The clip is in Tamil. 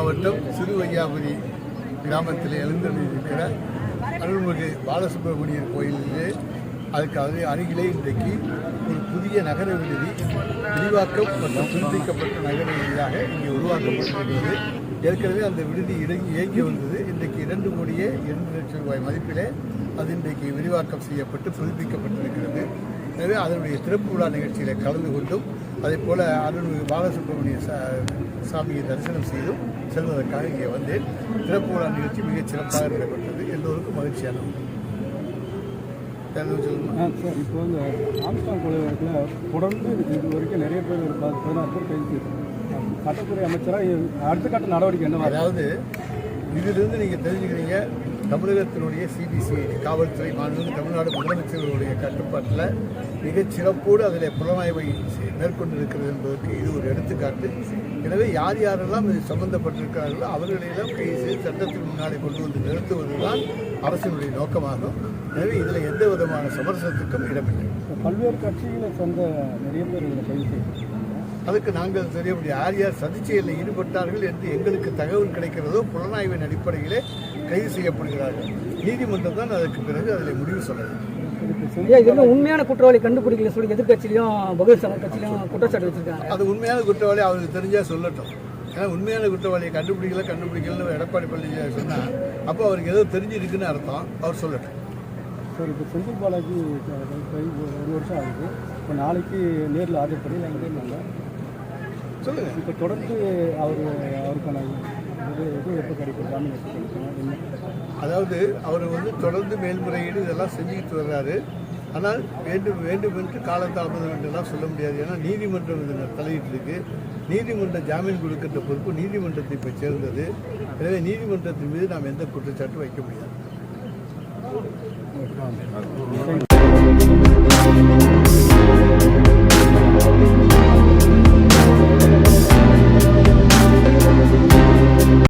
மாவட்டம் சிறுவையாபுரி கிராமத்தில் எழுந்திருக்கிற அருள்மிகு பாலசுப்ரமணியர் கோயிலிலே அதுக்காக அருகிலே இன்றைக்கு ஒரு புதிய நகர விடுதி விரிவாக்கம் மற்றும் புதுப்பிக்கப்பட்ட நகர விடுதியாக இங்கே உருவாக்கப்பட்டிருக்கிறது. ஏற்கனவே அந்த விடுதி இறங்கி இயங்கி வந்தது. இன்றைக்கு இரண்டு கோடியே இரண்டு லட்சம் ரூபாய் மதிப்பிலே அது இன்றைக்கு விரிவாக்கம் செய்யப்பட்டு புதுப்பிக்கப்பட்டிருக்கிறது. எனவே அதனுடைய திறப்பு விழா நிகழ்ச்சியில் கலந்து கொண்டும் அதே போல அருள்மிகு பாலசுப்ரமணிய சாமியை தரிசனம் செய்தும் செல்வதற்காக இங்கே வந்தேன். திறப்பு விழா நிகழ்ச்சி மிகச் சிறப்பாக நடைபெற்றது. எல்லோருக்கும் மகிழ்ச்சியான சார் இப்போ வந்து ஆம்ஸ்டாங் கொலை வழக்கில் தொடர்ந்து இது வரைக்கும் நிறைய பேர் பதினாறு பேர் கைது. சட்டத்துறை அமைச்சராக அடுத்த கட்ட நடவடிக்கை என்னவா? அதாவது இதிலிருந்து நீங்கள் தெரிஞ்சுக்கிறீங்க தமிழகத்தினுடைய சிபிசிஐடி காவல்துறை மாநிலம் தமிழ்நாடு முதலமைச்சர்களுடைய கட்டுப்பாட்டில் மிகச் சிறப்போடு அதில் புலனாய்வை மேற்கொண்டு மேற்கொண்டிருக்கிறது என்பதற்கு இது ஒரு எடுத்துக்காட்டு. எனவே யார் யாரெல்லாம் இது சம்பந்தப்பட்டிருக்கிறார்களோ அவர்களையெல்லாம் கைது செய்து சட்டத்தின் முன்னாடி கொண்டு வந்து நிறுத்துவதுதான் அரசினுடைய நோக்கமாகும். எனவே இதில் எந்த விதமான சமரசத்துக்கும் இடமில்லை. பல்வேறு கட்சிகளை சேர்ந்த நிறைய பேர் இதில் கைது செய்யும் அதுக்கு நாங்கள் தெரிய முடியும் யார் யார் சதிச்செயலில் ஈடுபட்டார்கள் என்று எங்களுக்கு தகவல் கிடைக்கிறதோ புலனாய்வின் அடிப்படையிலே கைது செய்யப்படுகிறார்கள். நீதிமன்றம் தான் அதற்கு பிறகு அதில் முடிவு இது வந்து உண்மையான குற்றவாளி கண்டுபிடிக்கல சொல்லி எதிர்கட்சியிலையும் பகுஜன் சமாஜ் கட்சியிலையும் குற்றச்சாட்டு வச்சிருக்காங்க? அது உண்மையான குற்றவாளி அவருக்கு தெரிஞ்சா சொல்லட்டும். ஏன்னா உண்மையான குற்றவாளியை கண்டுபிடிக்கல கண்டுபிடிக்கலன்னு எடப்பாடி பழனிசாமி சொன்னால் அப்போ அவருக்கு ஏதோ தெரிஞ்சிருக்குன்னு அர்த்தம். அவர் சொல்லட்டும். சார் இப்போ செந்தில் பாலாஜி ஒரு வருஷம் ஆகுது. இப்போ நாளைக்கு நேரில் ஆஜர்படி நாங்கள் இருந்தாங்க. சொல்லுங்கள் இப்போ தொடர்ந்து அவர் அவருக்கான இது இது எப்போ கிடைக்கும்? ஜாமீன் எப்போ கிடைக்கும்? என்ன? அதாவது அவர் வந்து தொடர்ந்து மேல்முறையீடு இதெல்லாம் செஞ்சுக்கிட்டு வர்றாரு. ஆனால் வேண்டும் வேண்டும் என்று காலதாமதம் என்றெல்லாம் சொல்ல முடியாது. ஏன்னா நீதிமன்றம் இதில் தலையிட்டு இருக்கு நீதிமன்ற ஜாமீன் கொடுக்கின்ற பொறுப்பு நீதிமன்றத்தை போய் சேர்ந்தது. எனவே நீதிமன்றத்தின் மீது நாம் எந்த குற்றச்சாட்டும் வைக்க முடியாது.